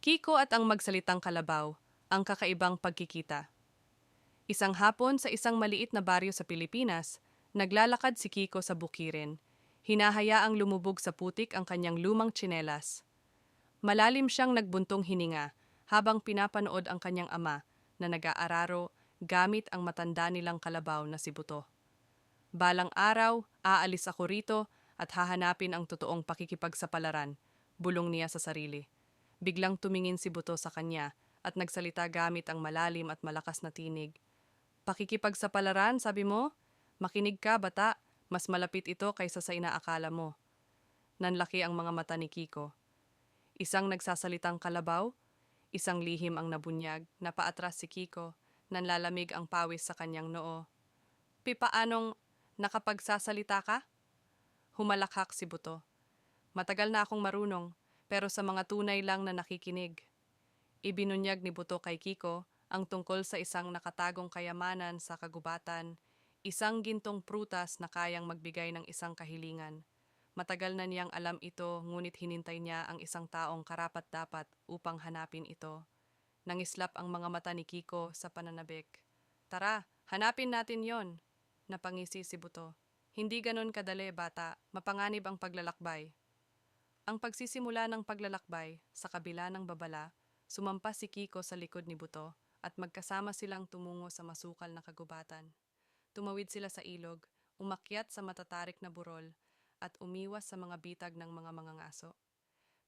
Kiko at ang magsalitang kalabaw, ang kakaibang pagkikita. Isang hapon sa isang maliit na baryo sa Pilipinas, naglalakad si Kiko sa bukirin. Hinahayaang lumubog sa putik ang kanyang lumang tsinelas. Malalim siyang nagbuntong hininga habang pinapanood ang kanyang ama na nag-aararo gamit ang matanda nilang kalabaw na si Buto. Balang araw, aalis ako rito at hahanapin ang totoong pakikipagsapalaran, bulong niya sa sarili. Biglang tumingin si Buto sa kanya at nagsalita gamit ang malalim at malakas na tinig. Pakikipagsapalaran, sabi mo? Makinig ka, bata. Mas malapit ito kaysa sa inaakala mo. Nanlaki ang mga mata ni Kiko. Isang nagsasalitang kalabaw, isang lihim ang nabunyag, napaatras si Kiko, nanlalamig ang pawis sa kanyang noo. Pipaanong nakapagsasalita ka? Humalakhak si Buto. Matagal na akong marunong, pero sa mga tunay lang na nakikinig. Ibinunyag ni Buto kay Kiko ang tungkol sa isang nakatagong kayamanan sa kagubatan, isang gintong prutas na kayang magbigay ng isang kahilingan. Matagal na niyang alam ito, ngunit hinintay niya ang isang taong karapat-dapat upang hanapin ito. Nangislap ang mga mata ni Kiko sa pananabik. Tara, hanapin natin yon. Napangisi si Buto. Hindi ganon kadali, bata. Mapanganib ang paglalakbay. Ang pagsisimula ng paglalakbay, sa kabila ng babala, sumampas si Kiko sa likod ni Buto at magkasama silang tumungo sa masukal na kagubatan. Tumawid sila sa ilog, umakyat sa matatarik na burol, at umiwas sa mga bitag ng mga mangangaso.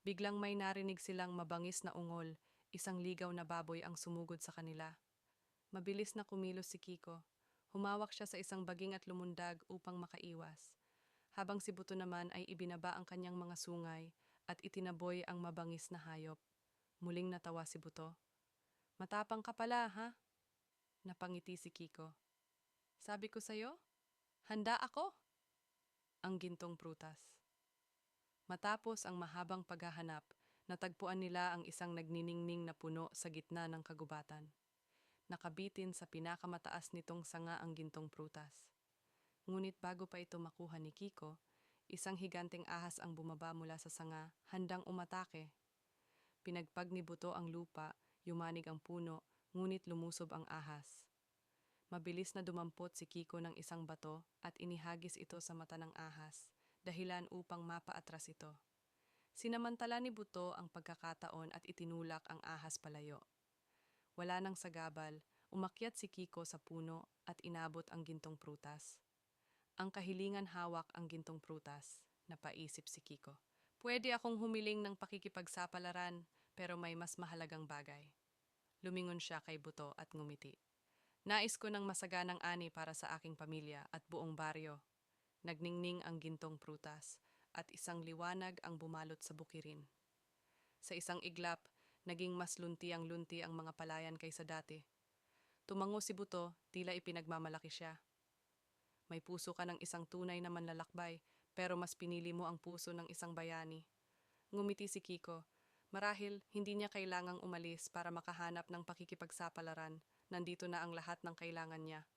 Biglang may narinig silang mabangis na ungol, isang ligaw na baboy ang sumugod sa kanila. Mabilis na kumilos si Kiko. Humawak siya sa isang baging at lumundag upang makaiwas. Habang si Buto naman ay ibinaba ang kanyang mga sungay at itinaboy ang mabangis na hayop. Muling natawa si Buto. Matapang ka pala, ha? Napangiti si Kiko. Sabi ko sa'yo, handa ako. Ang gintong prutas. Matapos ang mahabang paghahanap, natagpuan nila ang isang nagniningning na puno sa gitna ng kagubatan. Nakabitin sa pinakamataas nitong sanga ang gintong prutas. Ngunit bago pa ito makuha ni Kiko, isang higanteng ahas ang bumaba mula sa sanga, handang umatake. Pinagpag ni Buto ang lupa, yumanig ang puno, ngunit lumusob ang ahas. Mabilis na dumampot si Kiko ng isang bato at inihagis ito sa mata ng ahas, dahilan upang mapaatras ito. Sinamantala ni Buto ang pagkakataon at itinulak ang ahas palayo. Wala nang sagabal, umakyat si Kiko sa puno at inabot ang gintong prutas. Ang kahilingan hawak ang gintong prutas, napaisip si Kiko. Pwede akong humiling ng pakikipagsapalaran, pero may mas mahalagang bagay. Lumingon siya kay Buto at ngumiti. Nais ko ng masaganang ani para sa aking pamilya at buong baryo. Nagningning ang gintong prutas at isang liwanag ang bumalot sa bukirin. Sa isang iglap, naging mas lunti ang lunti ang mga palayan kaysa dati. Tumango si Buto, tila ipinagmamalaki siya. May puso ka ng isang tunay na manlalakbay, pero mas pinili mo ang puso ng isang bayani. Ngumiti si Kiko. Marahil, hindi niya kailangang umalis para makahanap ng pakikipagsapalaran. Nandito na ang lahat ng kailangan niya.